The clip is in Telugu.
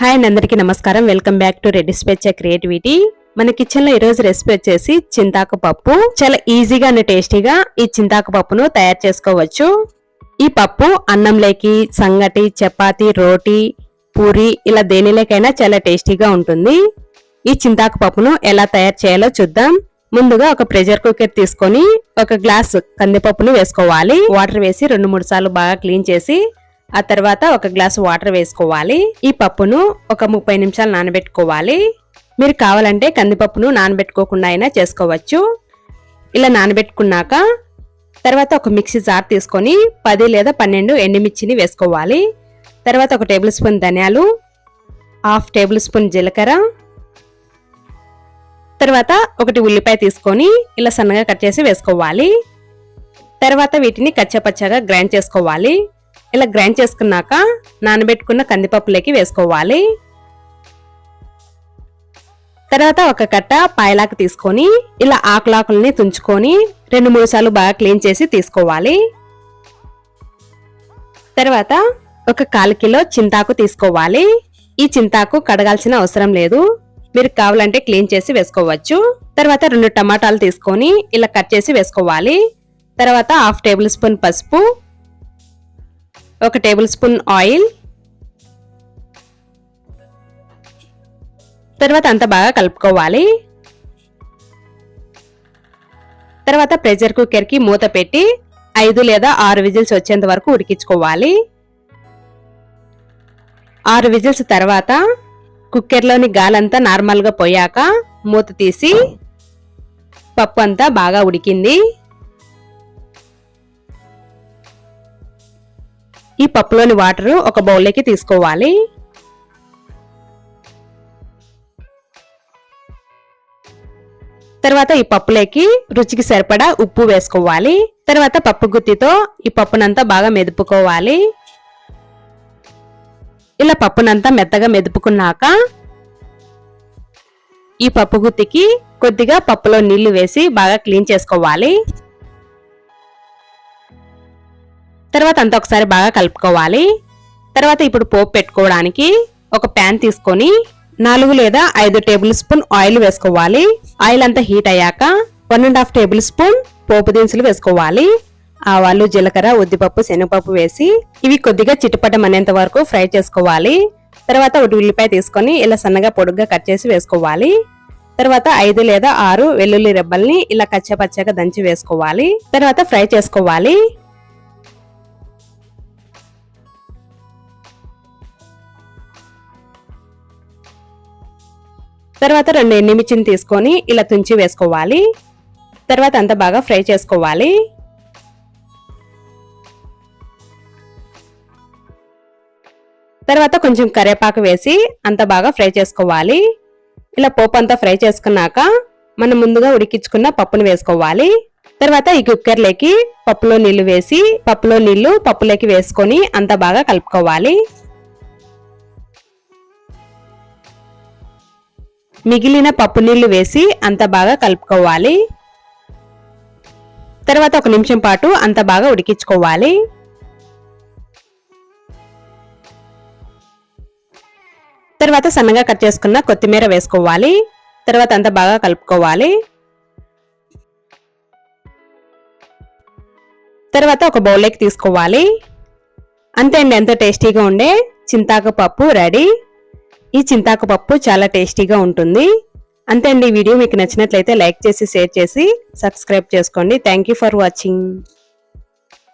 హాయ్ అండి అందరికీ నమస్కారం. వెల్కమ్ బ్యాక్ టు రెడ్డి స్పెచ్ క్రియేటివిటీ మన కిచెన్లో ఈరోజు రెసిపీ వచ్చేసి చింతాకు పప్పు చాలా ఈజీగా అండ్ టేస్టీగా ఈ చింతాకు పప్పును తయారు చేసుకోవచ్చు. ఈ పప్పు అన్నంలోకి సంగటి చపాతి రోటీ పూరి ఇలా దేనిలోకైనా చాలా టేస్టీగా ఉంటుంది. ఈ చింతాకు పప్పును ఎలా తయారు చేయాలో చూద్దాం. ముందుగా ఒక ప్రెషర్ కుక్కర్ తీసుకొని ఒక గ్లాస్ కందిపప్పును వేసుకోవాలి. వాటర్ వేసి రెండు మూడు సార్లు బాగా క్లీన్ చేసి ఆ తర్వాత ఒక గ్లాస్ వాటర్ వేసుకోవాలి. ఈ పప్పును ఒక ముప్పై నిమిషాలు నానబెట్టుకోవాలి. మీరు కావాలంటే కందిపప్పును నానబెట్టుకోకుండా అయినా చేసుకోవచ్చు. ఇలా నానబెట్టుకున్నాక తర్వాత ఒక మిక్సీ జార్ తీసుకొని పది లేదా పన్నెండు ఎండుమిర్చిని వేసుకోవాలి. తర్వాత ఒక టేబుల్ స్పూన్ ధనియాలు హాఫ్ టేబుల్ స్పూన్ జీలకర్ర. తర్వాత ఒకటి ఉల్లిపాయ తీసుకొని ఇలా సన్నగా కట్ చేసి వేసుకోవాలి. తర్వాత వీటిని కచ్చపచ్చగా గ్రైండ్ చేసుకోవాలి. ఇలా గ్రైండ్ చేసుకున్నాక నానబెట్టుకున్న కందిపప్పులోకి వేసుకోవాలి. తర్వాత ఒక కట్ట పాయలాకు తీసుకొని ఇలా ఆకులాకుల్ని తుంచుకొని రెండు మూడు సార్లు బాగా క్లీన్ చేసి తీసుకోవాలి. తర్వాత ఒక కాలు కిలో చింతాకు తీసుకోవాలి. ఈ చింతాకు కడగాల్సిన అవసరం లేదు. మీరు కావాలంటే క్లీన్ చేసి వేసుకోవచ్చు. తర్వాత రెండు టమాటాలు తీసుకొని ఇలా కట్ చేసి వేసుకోవాలి. తర్వాత హాఫ్ టేబుల్ స్పూన్ పసుపు ఒక టేబుల్ స్పూన్ ఆయిల్. తర్వాత అంతా బాగా కలుపుకోవాలి. తర్వాత ప్రెషర్ కుక్కర్కి మూత పెట్టి ఐదు లేదా ఆరు విజిల్స్ వచ్చేంత వరకు ఉడికించుకోవాలి. ఆరు విజిల్స్ తర్వాత కుక్కర్లోని గాలంతా నార్మల్గా పోయాక మూత తీసి పప్పు అంతా బాగా ఉడికింది. ఈ పప్పులోని వాటర్ ఒక బౌల్లోకి తీసుకోవాలి. తర్వాత ఈ పప్పులోకి రుచికి సరిపడా ఉప్పు వేసుకోవాలి. తర్వాత పప్పు గుత్తితో ఈ పప్పునంతా బాగా మెదుపుకోవాలి. ఇలా పప్పునంతా మెత్తగా మెదుపుకున్నాక ఈ పప్పు గుత్తికి కొద్దిగా పప్పులో నీళ్ళు వేసి బాగా క్లీన్ చేసుకోవాలి. తర్వాత అంతా ఒకసారి బాగా కలుపుకోవాలి. తర్వాత ఇప్పుడు పోపు పెట్టుకోవడానికి ఒక ప్యాన్ తీసుకొని నాలుగు లేదా ఐదు టేబుల్ స్పూన్ ఆయిల్ వేసుకోవాలి. ఆయిల్ అంతా హీట్ అయ్యాక one and half table spoon పోపు దినుసులు వేసుకోవాలి. ఆవాలు జీలకర్ర ఉద్దిపప్పు శనగపప్పు వేసి ఇవి కొద్దిగా చిట్టుపట్టం అనేంత వరకు ఫ్రై చేసుకోవాలి. తర్వాత ఒకటి ఉల్లిపాయ తీసుకొని ఇలా సన్నగా పొడుగ్గా కట్ చేసి వేసుకోవాలి. తర్వాత ఐదు లేదా ఆరు వెల్లుల్లి రెబ్బల్ని ఇలా కచ్చపచ్చగా దంచి వేసుకోవాలి. తర్వాత ఫ్రై చేసుకోవాలి. తర్వాత రెండు ఎండుమిర్చిని తీసుకొని ఇలా తుంచి వేసుకోవాలి. తర్వాత అంత బాగా ఫ్రై చేసుకోవాలి. తర్వాత కొంచెం కరివేపాకు వేసి అంత బాగా ఫ్రై చేసుకోవాలి. ఇలా పోపు అంతా ఫ్రై చేసుకున్నాక మనం ముందుగా ఉడికించుకున్న పప్పును వేసుకోవాలి. తర్వాత ఈ కుక్కర్లోకి పప్పులో నీళ్ళు వేసి పప్పులో నీళ్ళు పప్పులోకి వేసుకొని అంత బాగా కలుపుకోవాలి. మిగిలిన పప్పు నీళ్ళు వేసి అంత బాగా కలుపుకోవాలి. తర్వాత ఒక నిమిషం పాటు అంత బాగా ఉడికించుకోవాలి. తర్వాత సన్నగా కట్ చేసుకున్న కొత్తిమీర వేసుకోవాలి. తర్వాత అంత బాగా కలుపుకోవాలి. తర్వాత ఒక బౌల్లోకి తీసుకోవాలి. అంతే అండి ఎంతో టేస్టీగా ఉండే చింతాకు పప్పు రెడీ. ఈ చింతాకు పప్పు చాలా టేస్టీగా ఉంటుంది. అంతే అండి ఈ వీడియో మీకు నచ్చినట్లయితే లైక్ చేసి షేర్ చేసి సబ్స్క్రైబ్ చేసుకోండి. Thank for watching